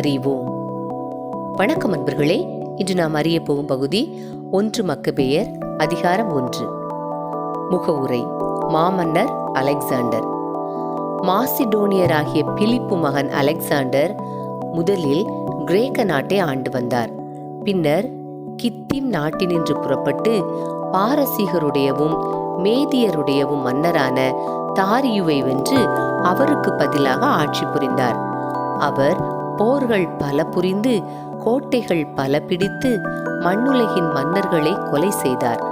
அறிவோம். வணக்கம் அன்பர்களே இன்று நாம் அறிய போகும் பகுதி ஒன்று மக்கபெயர் அதிகாரம் ஒன்று. முகவுரை மாமன்னர் அலெக்சாண்டர். மாசிடோனியராகிய பிலிப்பு மகன் அலெக்சாண்டர் முதலில் கிரேக்க நாட்டை ஆண்டு வந்தார். பின்னர் கித்திம் நாட்டினின்று புறப்பட்டு பாரசீகருடையவும் மேதியருடையவும் மன்னரான தாரியுவை வென்று அவருக்கு பதிலாக ஆட்சி புரிந்தார். அவர் போர்கள் பல புரிந்து கோட்டைகள் பல பிடித்து மண்ணுலகின் மன்னர்களை கொலை செய்தார்.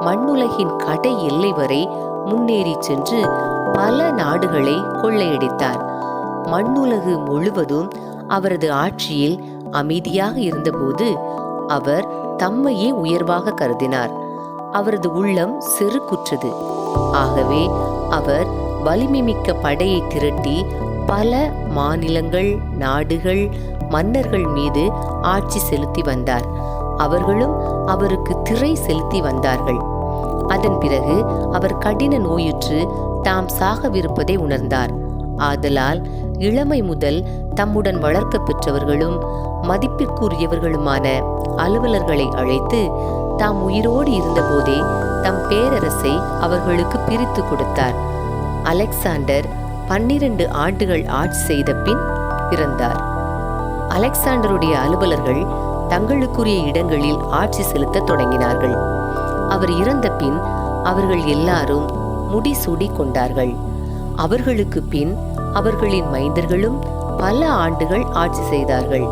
மண்ணுலகின் கடை எல்லை வரை முன்னேறி சென்று பல நாடுகளை கொள்ளையடித்தார். மண்ணுலகு முழுவதும் அவரது ஆட்சியில் அமைதியாக இருந்தபோது அவர் தம்மையே உயர்வாக கருதினார். அவரது உள்ளம் செருக்குற்றது. ஆகவே அவர் வலிமைமிக்க படையை திரட்டி பல மாநிலங்கள் நாடுகள் மன்னர்கள் மீது ஆட்சி செலுத்தி வந்தார். அவர்களும் அவருக்கு திரை செலுத்தி வந்தார்கள். அதன் பிறகு அவர் கடின நோயுற்று தாம் சாகவிருப்பதை உணர்ந்தார். ஆதலால் இளமை முதல் தம்முடன் வளர்க்க பெற்றவர்களும் மதிப்பிற்குரியவர்களுமான அலுவலர்களை அழைத்து தாம் உயிரோடு இருந்தபோதே தம் பேரரசை அவர்களுக்கு பிரித்து கொடுத்தார். அலெக்சாண்டர் பன்னிரண்டு ஆண்டுகள் ஆட்சி செய்த பின் இறந்தார். அலெக்சாண்டருடைய அலுவலர்கள் தங்களுக்குரிய இடங்களில் ஆட்சி செலுத்த தொடங்கினார்கள். அவர் இறந்த பின் அவர்கள் எல்லாரும் முடிசூடி கொண்டார்கள். அவர்களுக்கு பின் அவர்களின் மைந்தர்களும் பல ஆண்டுகள் ஆட்சி செய்தார்கள்.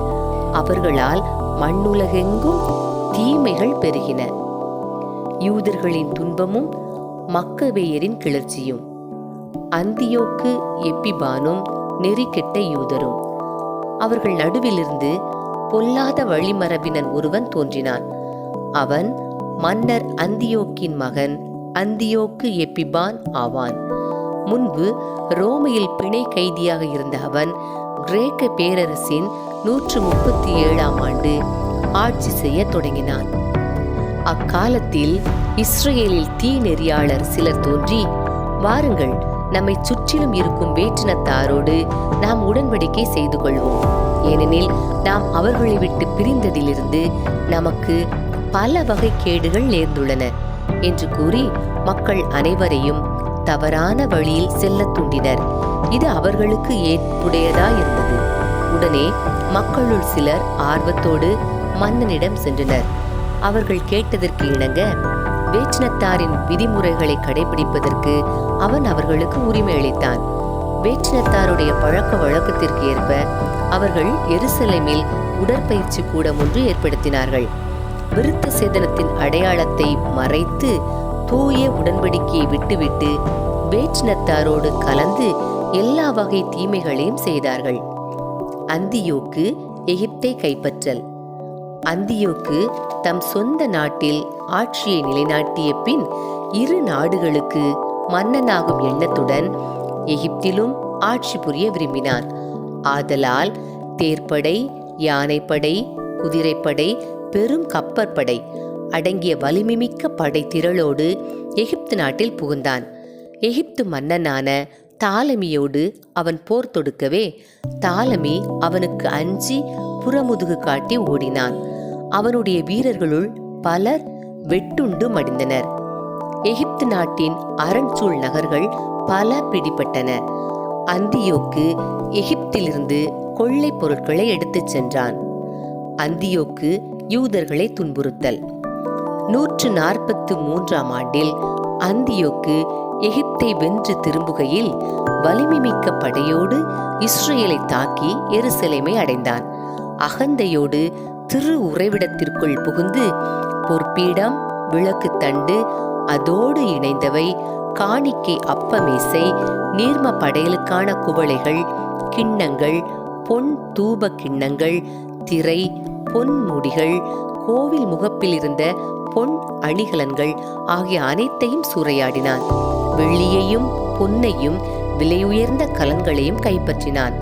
அவர்களால் மண்ணுலகெங்கும் தீமைகள் பெருகின. யூதர்களின் துன்பமும் மக்கவேயரின் கிளர்ச்சியும். அந்தியோக்கு எப்பிபானும் நெறிக்கெட்ட யூதரும். அவர்கள் நடுவிலிருந்து பொல்லாத வழிமரபினன் ஒருவன் தோன்றினான். அவன் மன்னர் அந்தியோக்கின் மகன் அந்தியோக்கு எப்பிபான் ஆவான். முன்பு ரோமையில் பிணை கைதியாக இருந்த அவன் கிரேக்க பேரரசின் நூற்று முப்பத்தி ஏழாம் ஆண்டு ஆட்சி செய்ய தொடங்கினான். அக்காலத்தில் இஸ்ரேலில் தீ நெறியாளர் சிலர் தோன்றி வாருங்கள் நம்மை சுற்றிலும் இருக்கும் வேற்றினத்தாரோடு நாம் உடன்படிக்கை செய்து கொள்வோம். ஏனெனில் நாம் அவர்களை விட்டு பிரிந்ததிலிருந்து நமக்கு பல வகை கேடுகள் நேர்ந்துள்ளன என்று கூறி மக்கள் அனைவரையும் தவறான வழியில் செல்லத் தூண்டினர். இது அவர்களுக்கு ஏற்புடையதா இருந்தது உடனே மக்களுள் சிலர் ஆர்வத்தோடு மன்னனிடம் சென்றனர். அவர்கள் கேட்டதற்கு இணங்க வேற்றினத்தாரின் விதிமுறைகளை கடைபிடிப்பதற்கு அவன் அவர்களுக்கு உரிமை அளித்தான். வேற்றினத்தாருடைய பழக்க வழக்கத்திற்கு ஏற்ப அவர்கள் எருசலேமில் உடற்பயிற்சி கூடம் ஒன்று ஏற்படுத்தினார்கள். விருத்த சேதனத்தின் அடையாளத்தை மறைத்து தூய உடன்படிக்கையை விட்டுவிட்டு வேற்றினத்தாரோடு கலந்து எல்லா வகை தீமைகளையும் செய்தார்கள். அந்தியோக்கு எகிப்தை கைப்பற்றல். அந்தியோக்கு தம் சொந்த நாட்டில் ஆட்சியை நிலைநாட்டிய பின் இரு நாடுகளுக்கு மன்னனாகும் எண்ணத்துடன் எகிப்திலும் ஆட்சி புரிய விரும்பினான் ஆதலால் தேர்ப்படை யானைப்படை குதிரைப்படை பெரும் கப்பற்படை அடங்கிய வலிமைமிக்க படை திரளோடு எகிப்து நாட்டில் புகுந்தான். எகிப்து மன்னனான தாலமியோடு அவன் போர் தொடுக்கவே தாலமி அவனுக்கு அஞ்சி புறமுதுகு காட்டி ஓடினான். அவனுடைய வீரர்களுள் பலர் வெட்டுண்டு மடிந்தனர். எகிப்து நாட்டின் அரண்சூழ் நகர்கள் பல பிடிபட்டன. அந்தியோக்கு எகிப்திலிருந்து கொள்ளை பொருட்களை எடுத்துச் சென்றான். அந்தியோக்கு யூதர்களை துன்புறுத்தல். நூற்று நாற்பத்து மூன்றாம் ஆண்டில் அந்தியோக்கு எகிப்தை வென்று திரும்புகையில் வலிமை மிக்க படையோடு இஸ்ரேலை தாக்கி எருசலேமை அடைந்தான். அகந்தையோடு திரு உறைவிடத்திற்குள் புகுந்து பொற்பீடம் விளக்கு தண்டு அதோடு இணைந்தவை காணிக்கை அப்பமேசை நீர்ம படையலுக்கான குவளைகள் கிண்ணங்கள் பொன் தூப கிண்ணங்கள் திரை பொன் முடிகள் கோவில் முகப்பில் இருந்த பொன் அணிகலன்கள் ஆகிய அனைத்தையும் சூறையாடினான். வெள்ளியையும் பொன்னையும் விலையுயர்ந்த கலன்களையும் கைப்பற்றினான்.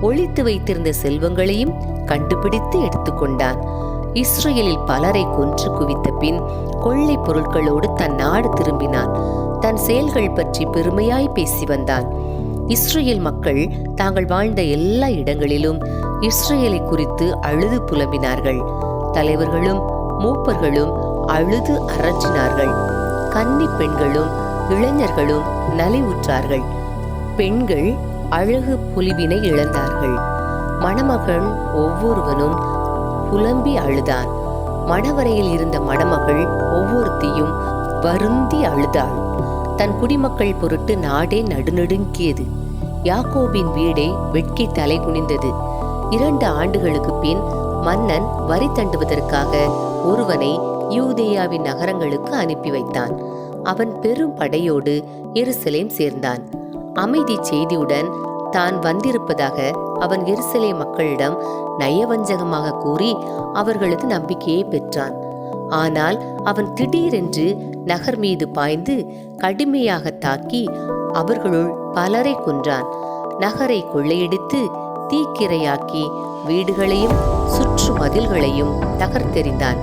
ஒழித்து வைத்திருந்த செல்வங்களையும் கண்டுபிடித்து எடுத்துக்கொண்டான். இஸ்ரேலில் பலரை கொன்று குவித்த பின் கொள்ளை பொருட்களோடு தன் நாடு திரும்பினான். தன் செயல்கள் பற்றி பெருமையாய் பேசி வந்தான். இஸ்ரேல் மக்கள் தாங்கள் வாழ்ந்த எல்லா இடங்களிலும் இஸ்ரேலை குறித்து அழுது புலம்பினார்கள். தலைவர்களும் மூப்பர்களும் அழுது அரற்றினார்கள் கன்னி பெண்களும் இளைஞர்களும் நலிவுற்றார்கள். பெண்கள் அழகு புலிவினை இழந்தார்கள். மணமகன் ஒவ்வொருவனும் புலம்பி அழுதான். மணவரையில் இருந்த மணமகள் ஒவ்வொருத்தையும் வருந்தி அழுதாள். தன் குடிமக்கள் பொருட்டு நாடே நடுநடுங்கியது. யாக்கோபின் வீடே வெட்கி தலை குனிந்தது. இரண்டு ஆண்டுகளுக்கு பின் மன்னன் வரி தண்டுவதற்காக ஒருவனை யூதேயாவின் நகரங்களுக்கு அனுப்பி வைத்தான். அவன் பெரும் படையோடு எருசலேம் சேர்ந்தான். அமைதி செய்தியுடன் தான் வந்திருப்பதாக அவன் எருசலே மக்களிடம் நயவஞ்சகமாக கூறி அவர்களது நம்பிக்கையை பெற்றான். ஆனால் அவன் திடீரென்று நகர் மீது பாய்ந்து கடுமையாக தாக்கி அவர்களுள் பலரை கொன்றான். நகரை கொள்ளையடித்து தீக்கிரையாக்கி வீடுகளையும் சுற்று மதில்களையும் தகர்த்தெறிந்தான்.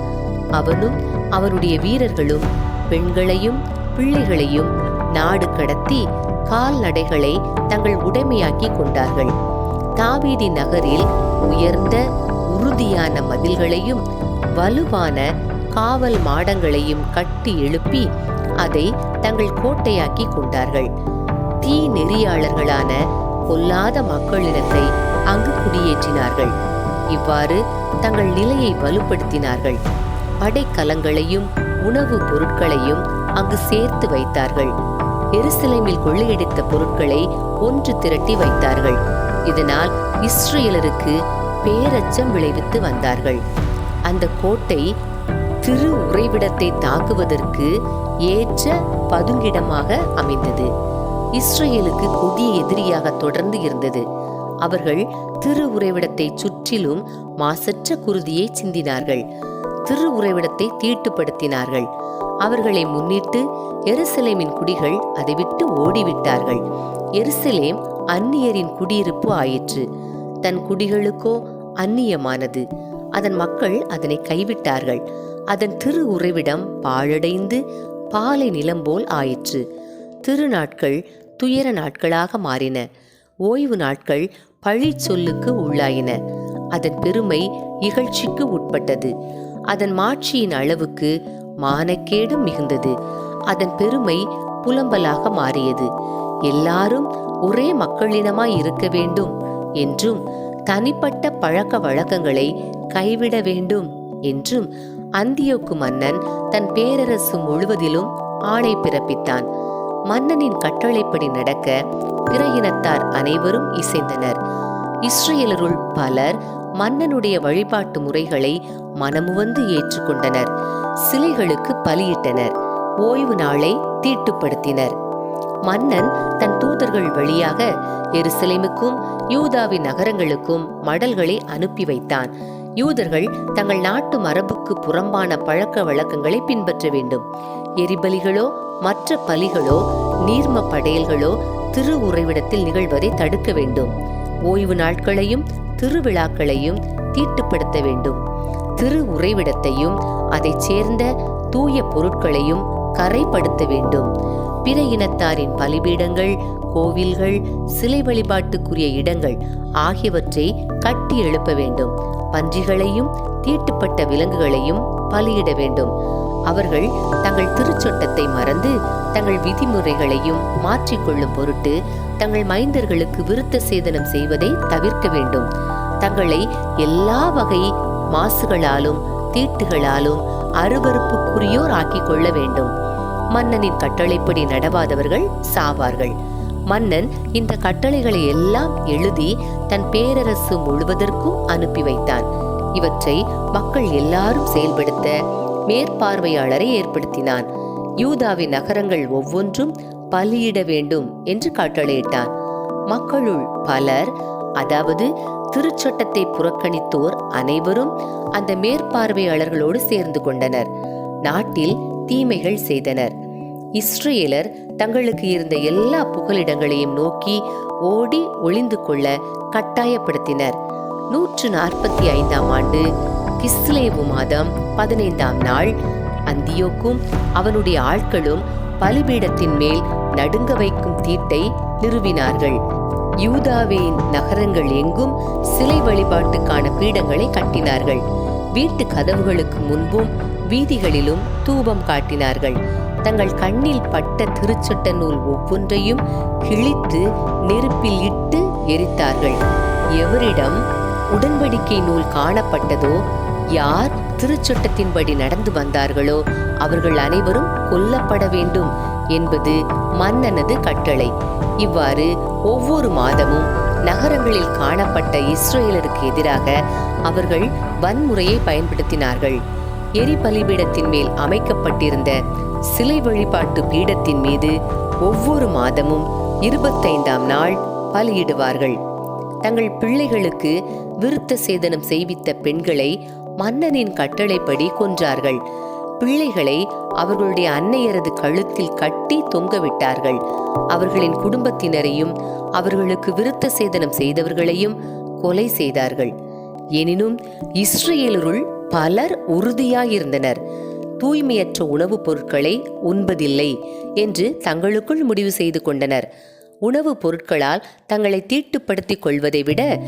அவனும் அவனுடைய வீரர்களும் பெண்களையும் பிள்ளைகளையும் நாடு கடத்தி கால்நடைகளை தங்கள் உடைமையாக்கி கொண்டார்கள். தாவீதி நகரில் உயர்ந்த உறுதியான மதில்களையும் வலுவான காவல் மாடங்களையும் கட்டி எழுப்பி அதை தங்கள் கோட்டையாக்கி கொண்டார்கள். தீ நெறியாளர்களான பொல்லாத மக்களிடத்தை அங்கு குடியேற்றினார்கள். இவ்வாறு தங்கள் நிலையை வலுப்படுத்தினார்கள். படைக்கலங்களையும் உணவுப் பொருட்களையும் அங்கு சேர்த்து வைத்தார்கள். எருசலேமில் கொள்ளையடித்த பொருட்களை ஒன்று திரட்டி வைத்தார்கள். இதனால் இஸ்ரேலருக்கு பேரச்சம் விளைவித்து வந்தார்கள். அந்த கோட்டை திரு உறைவிடத்தை தாக்குவதற்கு ஏற்ற பதுங்கிடமாக அமைந்தது. இஸ்ரேலுக்கு கொடிய எதிரியாக தொடர்ந்து இருந்தது. அவர்கள் திரு உறைவிடத்தை சுற்றிலும் மாசற்ற குருதியை சிந்தினார்கள். திரு உறைவிடத்தை தீட்டுப்படுத்தினார்கள். அவர்களை முன்னிட்டு எருசலேமின் குடிகள் அதை விட்டு ஓடிவிட்டார்கள். எருசலேம் அந்நியரின் குடியிருப்பு ஆயிற்று. தன் குடிகளுக்கோ அந்நியமானது. அதன் மக்கள் அதனை கைவிட்டார்கள். அதன் திரு உறைவிடம் பாழடைந்து பாலை நிலம் போல் ஆயிற்று. திருநாட்கள் துயர நாட்களாக மாறின. ஓய்வு நாட்கள் பழி சொல்லுக்கு உள்ளாயின. அதன் பெருமை இகழ்ச்சிக்கு உட்பட்டது. அதன் மாட்சியின் அளவுக்கு மானக்கேடு மிகுந்தது. அதன் பெருமை புலம்பலாக மாறியது. எல்லாரும் ஒரே மக்களினமாய் இருக்க வேண்டும் என்றும் தனிப்பட்ட பழக்க வழக்கங்களை கைவிட வேண்டும் என்றும் அந்தியோக்கு மன்னன் தன் பேரரசு முழுவதிலும் ஆணை பிறப்பித்தான். மன்னனின் கட்டளைப்படி நடக்க பிற இனத்தார் அனைவரும் இசைந்தனர். இஸ்ரேலருள் பலர் மன்னனுடைய வழிபாட்டு முறைகளை மனமுவந்து ஏற்றுக்கொண்டனர். சிலைகளுக்கு பலியிட்டனர். ஓய்வு நாளை தீட்டுப்படுத்தினர். மன்னன் தன் தூதர்கள் வழியாக எருசலேமுக்கும் யூதாவின் நகரங்களுக்கும் மடல்களை அனுப்பி வைத்தான். யூதர்கள் தங்கள் நாட்டு மரபுக்கு புறம்பான பழக்க வழக்கங்களை பின்பற்ற வேண்டும். எரிபலிகளோ மற்ற பலிகளோ நீர்ம படையல்களோ திரு உறைவிடத்தில் நிகழ்வதை தடுக்க வேண்டும். ஓய்வு நாட்களையும் திருவிழாக்களையும் தீட்டுப்படுத்த வேண்டும். திரு உறைவிடத்தையும் அதைச் சேர்ந்த தூய பொருட்களையும் கரைப்படுத்த வேண்டும். பிற இனத்தாரின் பலிபீடங்கள் கோவில்கள் சிலை வழிபாட்டுக்குரிய இடங்கள் ஆகியவற்றை கட்டி எழுப்ப வேண்டும். பன்றிகளையும் தீட்டுப்பட்ட விலங்குகளையும் பலியிட வேண்டும். அவர்கள் தங்கள் திருச்சொட்டத்தை மறந்து தங்கள் விதிமுறைகளையும் மாற்றிக்கொள்ளும் பொருட்டு தங்கள் மைந்தர்களுக்கு விருத்த சேதனம் செய்வதை தவிர்க்க வேண்டும். தங்களை எல்லா வகை மாசுகளாலும் தீட்டுகளாலும் அருவறுப்புக்குரியோர் ஆக்கிக் கொள்ள வேண்டும். மன்னனின் கட்டளைப்படி நடவாதவர்கள் சாவார்கள். மன்னன் இந்த கட்டளைகளை எல்லாம் எழுதி தன் பேரரசு முழுவதற்கும் அனுப்பி வைத்தான். இவற்றை மக்கள் எல்லாரும் செயல்படுத்த மேற்பார்வையாளரை ஏற்படுத்தினான். யூதாவின் நகரங்கள் ஒவ்வொன்றும் பலியிட வேண்டும் என்று கட்டளையிட்டார். மக்களுள் பலர் அதாவது திருச்சட்டத்தை புறக்கணித்தோர் அனைவரும் அந்த மேற்பார்வையாளர்களோடு சேர்ந்து கொண்டனர். நாட்டில் தீமைகள் செய்தனர். இஸ்ரேலர் தங்களுக்கு இருந்த எல்லா புகலிடங்களையும் நோக்கி ஓடி ஒளிந்து கொள்ள கட்டாயப்படுத்தினர். நூற்று நாற்பத்தி ஐந்தாம் ஆண்டு கிஸ்லேவு மாதம் பதினைந்தாம் நாள் அந்தியோக்கும் அவனுடைய ஆட்களும் பலிபீடத்தின் மேல் நடுங்க வைக்கும் தீட்டை நிறுவினார்கள். யூதாவின் நகரங்கள் எங்கும் சிலை வழிபாட்டுக்கான பீடங்களை கட்டினார்கள். வீட்டு கதவுகளுக்கு முன்பும் வீதிகளிலும் தூபம் காட்டினார்கள். தங்கள் கண்ணில் பட்ட திருச்சட்ட நூல் ஒவ்வொன்றையும் கிழித்து நெருப்பில் இட்டு எரித்தார்கள். எவரிடம் உடன்படிக்கை நூல் காணப்பட்டதோ யார் திருச்சட்டத்தின்படி நடந்து வந்தார்களோ அவர்கள் அனைவரும் கொல்லப்பட வேண்டும் என்பது மன்னனது கட்டளை. இவ்வாறு ஒவ்வொரு மாதமும் நகரங்களில் காணப்பட்ட இஸ்ரேலருக்கு எதிராக அவர்கள் வன்முறையை பயன்படுத்தினார்கள். எரி பலிபீடத்தின் மேல் அமைக்கப்பட்டிருந்த சிலை வழிபாட்டு பீடத்தின் மீது ஒவ்வொரு மாதமும் இருபத்தைந்தாம் நாள் பலியிடுவார்கள். தங்கள் பிள்ளைகளுக்கு விருத்த சேதனம் செய்வித்த பெண்களை மன்னனின் கட்டளைப்படி கொன்றார்கள். பிள்ளைகளை அவர்களுடைய அன்னையரது கழுத்தில் கட்டி தொங்கவிட்டார்கள். அவர்களின் குடும்பத்தினரையும் அவர்களுக்கு விருத்த சேதனம் செய்தவர்களையும் கொலை செய்தார்கள். எனினும் இஸ்ரேலருள் பலர் உறுதியாயிருந்தனர். தூய்மையற்ற உணவுப் பொருட்களை உண்பதில்லை என்று தங்களுக்குள் முடிவு செய்து கொண்டனர். உணவுப் பொருட்களால் தங்களை தீட்டுப்படுத்திக் கொள்வதை விட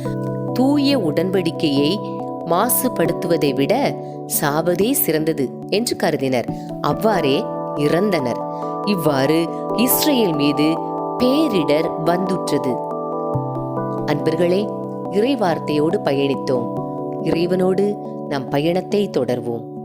தூய உடன்படிக்கையை மாசுபடுத்துவதை விட சாவதே சிறந்தது என்று கருதினர். அவ்வாறே இறந்தனர். இவ்வாறு இஸ்ரேல் மீது பேரிடர் வந்துற்றது. அன்பர்களே இறைவார்த்தையோடு பயணித்தோம். இறைவனோடு நம் பயணத்தை தொடர்வோம்.